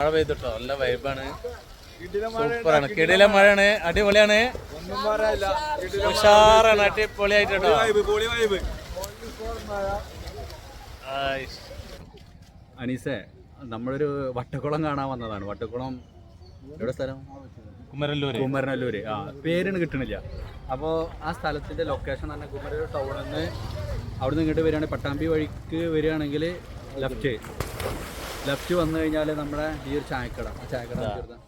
മഴ പെയ്തിട്ടോ? നല്ല വൈബാണ് സൂപ്പറാണ് കിടില മഴയാണ്. അടിപൊളിയാണ്. ഉഷാറാണ്. അടിപൊളിയായിട്ടോ അനീസേ നമ്മളൊരു വട്ടക്കുളം കാണാൻ വന്നതാണ്. വട്ടക്കുളം എവിടെ സ്ഥലം? കുമരല്ലൂര്. കുമരനല്ലൂര്. ആ പേരിന് കിട്ടണില്ല. അപ്പോൾ ആ സ്ഥലത്തിന്റെ ലൊക്കേഷൻ തന്നെ കുമരൂർ ടൗണിൽ നിന്ന് അവിടെ നിന്ന് ഇങ്ങോട്ട് വരികയാണെങ്കിൽ പട്ടാമ്പി വഴിക്ക് വരികയാണെങ്കിൽ ലെഫ്റ്റ് ലെഫ്റ്റ് വന്നു കഴിഞ്ഞാൽ നമ്മുടെ ഈ ഒരു ചായക്കട ആ ചായക്കട.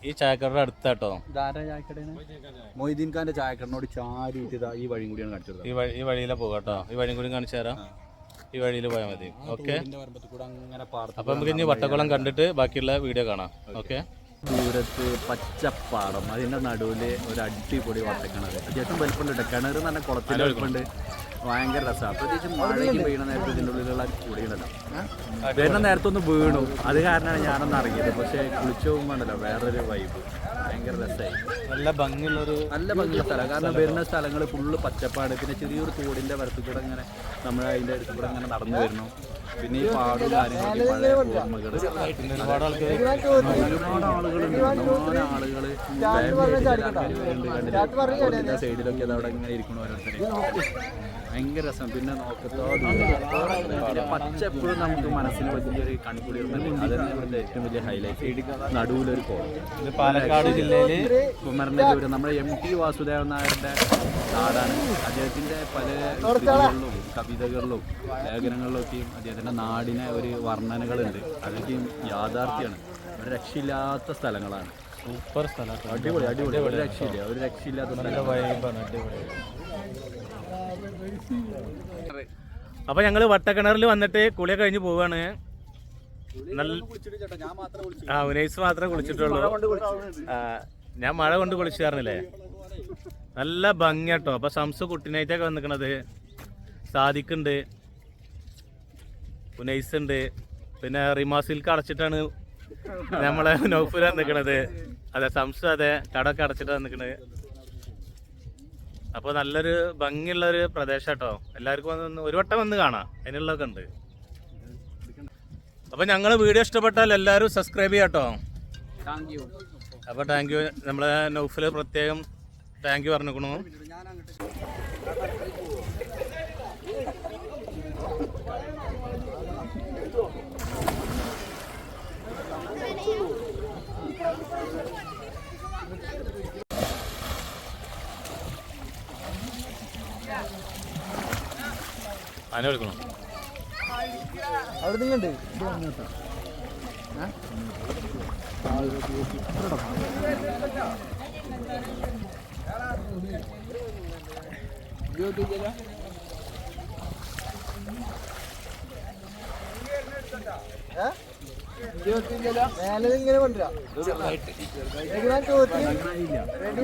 ഈ ചായക്കടയുടെ അടുത്താട്ടോ. ഇതാരാ ചായക്കടയാണ് മൊയ്തീൻ ഖാന്റെ ചായക്കടനോട് ചാരിയിട്ട് ഇതാ ഈ വഴിയും കൂടിയാണ് കാണിച്ചത് ഈ വഴി ഈ വഴിയിലെ പോകാട്ടോ ഈ വഴിയും കൂടി കാണിച്ചു തരാം. ഈ വഴിയിൽ പോയാൽ മതി. ഓക്കെ അപ്പൊ നമുക്ക് ഇനി വട്ടക്കുളം കണ്ടിട്ട് ബാക്കിയുള്ള വീഡിയോ കാണാം. ഓക്കെ ദൂരത്ത് പച്ചപ്പാടം. അതിന്റെ നടുവിൽ ഒരു അടിപൊളി വട്ടക്കിണർ അത്യാവശ്യം വലിപ്പമുണ്ട് കിണർ എന്ന് പറഞ്ഞാൽ കുളത്തിന്റെ വലിപ്പമുണ്ട്. ഭയങ്കര രസമാണ് പ്രത്യേകിച്ച് മഴയ്ക്ക് വീണ നേരത്തെ ഇതിന്റെ ഉള്ളിലുള്ള കുടിയുണ്ടല്ലോ. വരുന്ന നേരത്തെ ഒന്ന് വീണു. അത് കാരണമാണ് ഞാനൊന്ന് ഇറങ്ങിയത്. പക്ഷേ കുളിച്ചു പോകുമ്പോണ്ടല്ലോ വേറൊരു വൈബ് ഭയങ്കര രസമായി നല്ല ഭംഗിയുള്ളൊരു നല്ല ഭംഗിയുള്ള സ്ഥലം. കാരണം വരുന്ന സ്ഥലങ്ങൾ ഫുള്ള് പച്ചപ്പാട്. പിന്നെ ചെറിയൊരു തോടിന്റെ വരത്തിൽ കൂടെ ഇങ്ങനെ നമ്മൾ അതിന്റെ അടുത്ത് കൂടെ ഇങ്ങനെ നടന്നു വരുന്നു. പിന്നെ ഈ പാടും കാര്യങ്ങളൊക്കെ പഴയ ഓർമ്മകൾ ഒരുപാട് ആളുകൾ ഒരുപാട് ആളുകളുണ്ട്. ഒരുപാട് ആളുകൾ സൈഡിലൊക്കെ അത് അവിടെ ഇങ്ങനെ ഇരിക്കണ ഓരോരുത്തർ ഭയങ്കര രസം. പിന്നെ നോക്കത്തോ പിന്നെ പച്ച എപ്പോഴും നമുക്ക് മനസ്സിന് വലിയൊരു ഇവിടുത്തെ ഏറ്റവും വലിയ ഹൈലൈറ്റ് നടുവിലൊരു കോളം പാലക്കാട് ജില്ലയിൽ കുമരനല്ലൂര് നമ്മുടെ എം ടി വാസുദേവൻ നായരുടെ നാടാണ്. അദ്ദേഹത്തിന്റെ പല കൃതികളിലും കവിതകളിലും ലേഖനങ്ങളിലൊക്കെയും അദ്ദേഹത്തിന്റെ നാടിനെ ഒരു വർണനകളുണ്ട്. അതൊക്കെയും യാഥാർത്ഥ്യമാണ്. ഒരു രക്ഷയില്ലാത്ത സ്ഥലങ്ങളാണ്. സൂപ്പർ സ്ഥലം. അടിപൊളി അടിപൊളി. ഒരു രക്ഷയില്ല ഒരു രക്ഷയില്ലാത്ത നല്ല വൈബാണ് അടിപൊളി. അപ്പൊ ഞങ്ങൾ വട്ടക്കിണറിൽ വന്നിട്ട് കുളിയൊക്കെ കഴിഞ്ഞ് പോവാണ്. നല്ല ആ ഉനൈസ് മാത്രമേ കുളിച്ചിട്ടുള്ളൂ. ഞാൻ മഴ കൊണ്ട് കുളിച്ചു നല്ല ഭംഗിയാട്ടോ. അപ്പൊ സംസ് കുട്ടിനായിട്ടൊക്കെ വന്നിക്കണത്. സാദിക്കുണ്ട് ഉനൈസ് ഉണ്ട്. പിന്നെ റിമാസിൽക്ക് അടച്ചിട്ടാണ് നമ്മളെ നൗഫുര നിൽക്കണത് അതെ സംസ് അതെ കടൊക്കെ അടച്ചിട്ടാണ് നിൽക്കണത് അപ്പോൾ നല്ലൊരു ഭംഗിയുള്ള ഒരു പ്രദേശം കേട്ടോ എല്ലാവർക്കും വന്ന് ഒരു വട്ടം വന്ന് കാണാം. അതിനുള്ളതൊക്കെ ഉണ്ട്. അപ്പോൾ ഞങ്ങൾ വീഡിയോ ഇഷ്ടപ്പെട്ടാൽ എല്ലാവരും സബ്സ്ക്രൈബ് ചെയ്യാം കേട്ടോ താങ്ക് യു അപ്പോൾ താങ്ക് യു നമ്മളെ നൗഫിൽ പ്രത്യേകം താങ്ക് യു പറഞ്ഞിരിക്കണു അതിനെ അവിടെ ഇങ്ങനെ കൊണ്ടുവരാം. റെഡി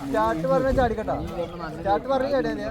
സ്റ്റാർട്ട് പറഞ്ഞ ചാടിക്കട്ടാ. സ്റ്റാർട്ട് പറഞ്ഞ ചാടിയാ